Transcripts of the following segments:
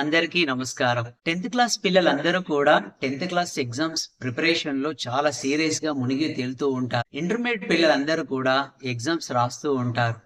అందరికీ నమస్కారం. Tenth class పిల్లలందరూ కూడా టెన్త్ క్లాస్ ఎగ్జామ్స్ ప్రిపరేషన్లో చాలా సీరియస్గా మునిగి తేలుతూ ఉంటారు. ఇంటర్మీడియట్ పిల్లలందరూ కూడా ఎగ్జామ్స్ రాస్తూ ఉంటారు.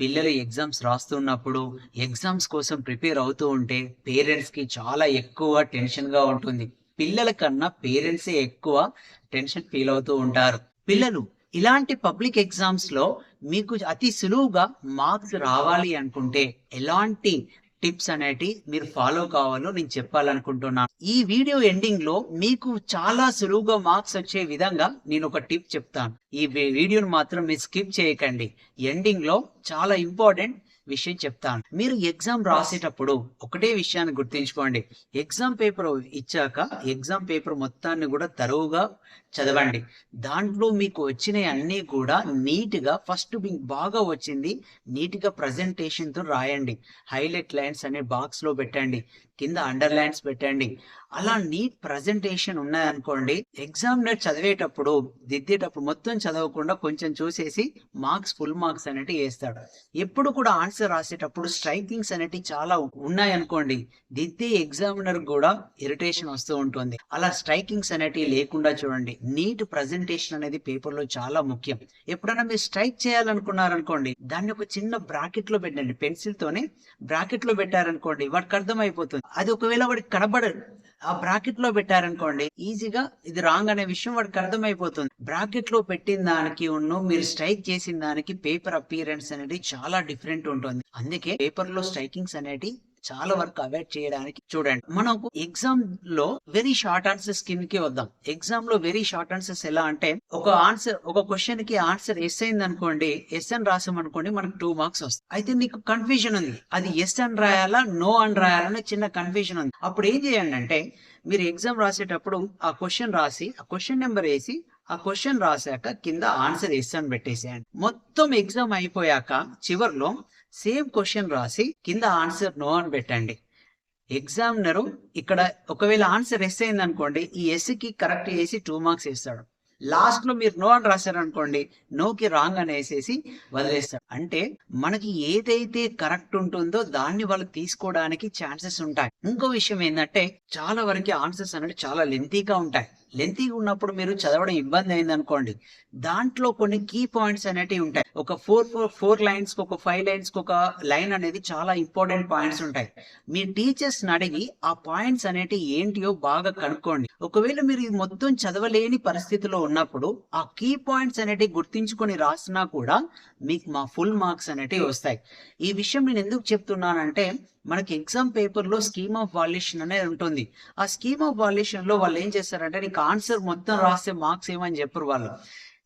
పిల్లలు ఎగ్జామ్స్ రాస్తున్నప్పుడు ఎగ్జామ్స్ కోసం ప్రిపేర్ అవుతూ ఉంటే పేరెంట్స్కి చాలా ఎక్కువ టెన్షన్గా ఉంటుంది. పిల్లల కన్నా పేరెంట్సే ఎక్కువ టెన్షన్ ఫీల్ అవుతూ ఉంటారు. పిల్లలు ఇలాంటి పబ్లిక్ ఎగ్జామ్స్లో మీకు అతి సులువుగా మార్క్స్ రావాలి అనుకుంటే ఎలాంటి టిప్స్ అనేటి మీరు ఫాలో కావాలో నేను చెప్పాలనుకుంటున్నాను. ఈ వీడియో ఎండింగ్లో మీకు చాలా సులువుగా మార్క్స్ వచ్చే విధంగా నేను ఒక టిప్ చెప్తాను. ఈ వీడియోను మాత్రం మీరు స్కిప్ చేయకండి. ఎండింగ్లో చాలా ఇంపార్టెంట్ విషయం చెప్తాను. మీరు ఎగ్జామ్ రాసేటప్పుడు ఒకటే విషయాన్ని గుర్తుంచుకోండి. ఎగ్జామ్ పేపర్ ఇచ్చాక ఎగ్జామ్ పేపర్ మొత్తాన్ని కూడా తరువుగా చదవండి. దాంట్లో మీకు వచ్చినవి అన్నీ కూడా నీట్గా ఫస్ట్ మీకు బాగా వచ్చింది నీట్గా ప్రజెంటేషన్తో రాయండి. హైలైట్ లైన్స్ అనే బాక్స్లో పెట్టండి కింద అండర్ లైన్స్ పెట్టండి. అలా నీట్ ప్రజెంటేషన్ ఉన్నాయనుకోండి ఎగ్జామినర్ చదివేటప్పుడు దిద్దేటప్పుడు మొత్తం చదవకుండా కొంచెం చూసేసి మార్క్స్ ఫుల్ మార్క్స్ అనేటివి వేస్తాడు. ఎప్పుడు కూడా ఆన్సర్ రాసేటప్పుడు స్ట్రైకింగ్స్ అనేవి చాలా ఉన్నాయనుకోండి. దిద్దే ఎగ్జామినర్ కూడా ఇరిటేషన్ వస్తూ ఉంటుంది. అలా స్ట్రైకింగ్స్ అనేటివి లేకుండా చూడండి. నీట్ ప్రజెంటేషన్ అనేది పేపర్లో చాలా ముఖ్యం. ఎప్పుడైనా మీరు స్ట్రైక్ చేయాలనుకున్నారనుకోండి దాన్ని ఒక చిన్న బ్రాకెట్లో పెట్టండి. పెన్సిల్ తోనే బ్రాకెట్లో పెట్టారనుకోండి వాడికి అర్థమైపోతుంది. అది ఒకవేళ వాడికి కనబడదు. ఆ బ్రాకెట్లో పెట్టారనుకోండి ఈజీగా ఇది రాంగ్ అనే విషయం వాడికి అర్థమైపోతుంది. బ్రాకెట్లో పెట్టిన దానికి ఉన్ను మీరు స్ట్రైక్ చేసిన దానికి పేపర్ అపియరెన్స్ అనేది చాలా డిఫరెంట్ ఉంటుంది. అందుకే పేపర్లో స్ట్రైకింగ్స్ అనేటి చాలా వరకు అవాయిడ్ చేయడానికి చూడండి. మనకు ఎగ్జామ్లో వెరీ షార్ట్ ఆన్సర్స్ కిందకి వద్దాం. ఎగ్జామ్లో వెరీ షార్ట్ ఆన్సర్స్ ఎలా అంటే ఒక ఆన్సర్ ఒక క్వశ్చన్కి ఆన్సర్ ఎస్ అయింది అనుకోండి ఎస్ అని రాసాం అనుకోండి మనకు టూ మార్క్స్ వస్తాయి. అయితే నీకు కన్ఫ్యూజన్ ఉంది. అది ఎస్ అని రాయాలా నో అని రాయాలని చిన్న కన్ఫ్యూజన్ ఉంది. అప్పుడు ఏం చేయండి అంటే మీరు ఎగ్జామ్ రాసేటప్పుడు ఆ క్వశ్చన్ రాసి ఆ క్వశ్చన్ నెంబర్ వేసి ఆ క్వశ్చన్ రాశాక కింద ఆన్సర్ ఎస్ అని పెట్టేసేయండి. మొత్తం ఎగ్జామ్ అయిపోయాక చివర్లో సేమ్ క్వశ్చన్ రాసి కింద ఆన్సర్ నో అని పెట్టండి. ఎగ్జామినరు ఇక్కడ ఒకవేళ ఆన్సర్ ఎస్ అయింది అనుకోండి ఈ ఎస్కి కరెక్ట్ చేసి టూ మార్క్స్ వేస్తాడు. లాస్ట్లో మీరు నో అని రాశారు అనుకోండి నోకి రాంగ్ అని వేసేసి వదిలేస్తాడు. అంటే మనకి ఏదైతే కరెక్ట్ ఉంటుందో దాన్ని వాళ్ళు తీసుకోవడానికి ఛాన్సెస్ ఉంటాయి. ఇంకో విషయం ఏంటంటే చాలా వరకు ఆన్సర్స్ అనేవి చాలా లెంతీగా ఉంటాయి. లెంతీగా ఉన్నప్పుడు మీరు చదవడం ఇబ్బంది అయింది అనుకోండి దాంట్లో కొన్ని కీ పాయింట్స్ అనేటివి ఉంటాయి. ఒక ఫోర్ ఫోర్ ఫోర్ లైన్స్కి ఒక ఫైవ్ లైన్స్కి ఒక లైన్ అనేది చాలా ఇంపార్టెంట్ పాయింట్స్ ఉంటాయి. మీ టీచర్స్ అడిగి ఆ పాయింట్స్ అనేటి ఏంటియో బాగా కనుక్కోండి. ఒకవేళ మీరు ఇది మొత్తం చదవలేని పరిస్థితిలో ఉన్నప్పుడు ఆ కీ పాయింట్స్ అనేటివి గుర్తించుకొని రాసినా కూడా మీకు మా ఫుల్ మార్క్స్ అనేటివి వస్తాయి. ఈ విషయం నేను ఎందుకు చెప్తున్నానంటే మనకి ఎగ్జామ్ పేపర్లో స్కీమ్ ఆఫ్ వాల్యుయేషన్ అనేది ఉంటుంది. ఆ స్కీమ్ ఆఫ్ వాల్యుయేషన్లో వాళ్ళు ఏం చేస్తారంటే నీకు ఆన్సర్ మొత్తం రాస్తే మార్క్స్ ఏమని చెప్పరు వాళ్ళు.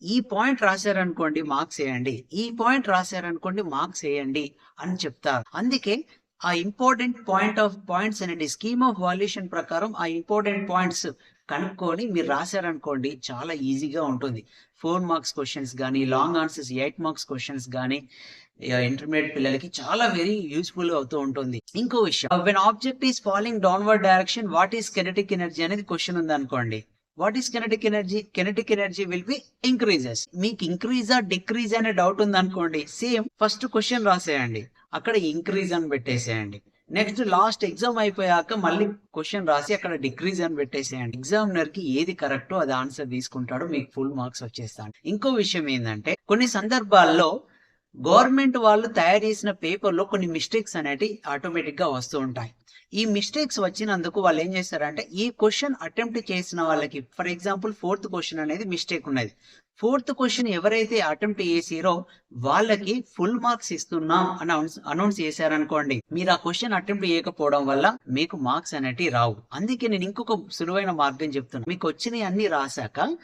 ఈ పాయింట్ రాశారనుకోండి మార్క్స్ వేయండి. ఈ పాయింట్ రాశారనుకోండి మార్క్స్ వేయండి అని చెప్తారు. అందుకే ఆ ఇంపార్టెంట్ పాయింట్ ఆఫ్ పాయింట్స్ అనేది స్కీమ్ ఆఫ్ వాల్యూషన్ ప్రకారం ఆ ఇంపార్టెంట్ పాయింట్స్ కనుక్కొని మీరు రాశారనుకోండి చాలా ఈజీగా ఉంటుంది. ఫోర్ మార్క్స్ క్వశ్చన్స్ కానీ long answers eight marks questions కానీ ఇంటర్మీడియట్ పిల్లలకి చాలా వెరీ యూస్ఫుల్ అవుతూ ఉంటుంది. ఇంకో విషయం when object is following downward direction what is kinetic energy అనేది క్వశ్చన్ ఉంది అనుకోండి what is kinetic energy kinetic energy will be increases మీకు ఇంక్రీజా డిక్రీజ్ అనే డౌట్ ఉంది అనుకోండి సేమ్ ఫస్ట్ క్వశ్చన్ రాసేయండి. అక్కడ ఇంక్రీజ్ అని పెట్టేసేయండి. నెక్స్ట్ లాస్ట్ ఎగ్జామ్ అయిపోయాక మళ్ళీ క్వశ్చన్ రాసి అక్కడ డిక్రీజ్ అని పెట్టేసేయండి. ఎగ్జామినర్కి ఏది కరెక్టో అది ఆన్సర్ తీసుకుంటాడు మీకు ఫుల్ మార్క్స్ వచ్చేస్తాడు ఇంకో విషయం ఏంటంటే కొన్ని సందర్భాల్లో గవర్నమెంట్ వాళ్ళు తయారు చేసిన పేపర్లో కొన్ని మిస్టేక్స్ అనేటివి ఆటోమేటిక్గా వస్తూ ఉంటాయి. ఈ మిస్టేక్స్ వచ్చినందుకు వాళ్ళు ఏం చేస్తారంటే ఈ క్వశ్చన్ అటెంప్ట్ చేసిన వాళ్ళకి ఫర్ ఎగ్జాంపుల్ ఫోర్త్ క్వశ్చన్ అనేది మిస్టేక్ ఉన్నది. ఫోర్త్ క్వశ్చన్ ఎవరైతే అటెంప్ట్ చేసిరో వాళ్ళకి ఫుల్ మార్క్స్ ఇస్తున్నాం అని అనౌన్స్ చేశారనుకోండి మీరు ఆ క్వశ్చన్ అటెంప్ట్ చేయకపోవడం వల్ల మీకు మార్క్స్ అనేటివి రావు. అందుకే నేను ఇంకొక సులువైన మార్గం చెప్తున్నా. మీకు వచ్చినవి అన్ని రాశాక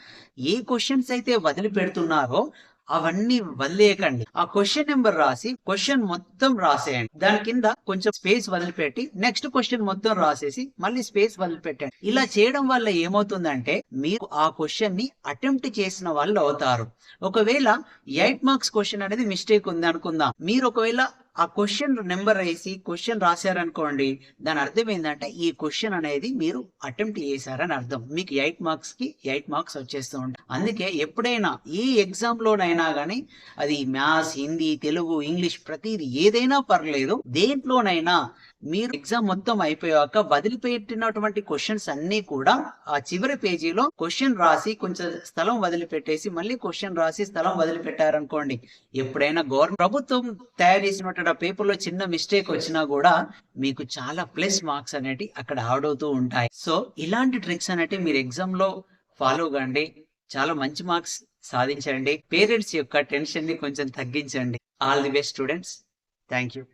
ఏ క్వశ్చన్స్ అయితే వదిలిపెడుతున్నారో అవన్నీ వదిలేయకండి. ఆ క్వశ్చన్ నెంబర్ రాసి క్వశ్చన్ మొత్తం రాసేయండి. దాని కింద కొంచెం స్పేస్ వదిలిపెట్టి నెక్స్ట్ క్వశ్చన్ మొత్తం రాసేసి మళ్ళీ స్పేస్ వదిలిపెట్టండి. ఇలా చేయడం వల్ల ఏమవుతుందంటే మీరు ఆ క్వశ్చన్ని అటెంప్ట్ చేసిన వాళ్ళు అవుతారు. ఒకవేళ ఎయిట్ మార్క్స్ క్వశ్చన్ అనేది మిస్టేక్ ఉంది అనుకుందాం మీరు ఒకవేళ ఆ క్వశ్చన్ నెంబర్ వేసి క్వశ్చన్ రాశారనుకోండి దాని అర్థం ఏంటంటే ఈ క్వశ్చన్ అనేది మీరు అటెంప్ట్ చేశారని అర్థం. మీకు ఎయిట్ మార్క్స్కి ఎయిట్ మార్క్స్ వచ్చేస్తూ ఉంటాయి. అందుకే ఎప్పుడైనా ఏ ఎగ్జామ్ లోనైనా కానీ అది మ్యాథ్స్ హిందీ తెలుగు ఇంగ్లీష్ ప్రతిది ఏదైనా పర్లేదు దేంట్లోనైనా మీరు ఎగ్జామ్ మొత్తం అయిపోయాక వదిలిపెట్టినటువంటి క్వశ్చన్స్ అన్ని కూడా ఆ చివరి పేజీలో క్వశ్చన్ రాసి కొంచెం స్థలం వదిలిపెట్టేసి మళ్ళీ క్వశ్చన్ రాసి స్థలం వదిలిపెట్టారనుకోండి ఎప్పుడైనా గవర్నమెంట్ ప్రభుత్వం తయారు చేసినటువంటి పేపర్లో చిన్న మిస్టేక్ వచ్చినా కూడా మీకు చాలా ప్లస్ మార్క్స్ అనేటి అక్కడ యాడ్ అవుతూ ఉంటాయి. సో ఇలాంటి ట్రిక్స్ అనేటి మీరు ఎగ్జామ్లో ఫాలో కండి. చాలా మంచి మార్క్స్ సాధించండి. పేరెంట్స్ యొక్క టెన్షన్ని కొంచెం తగ్గించండి. All the best students. Thank you.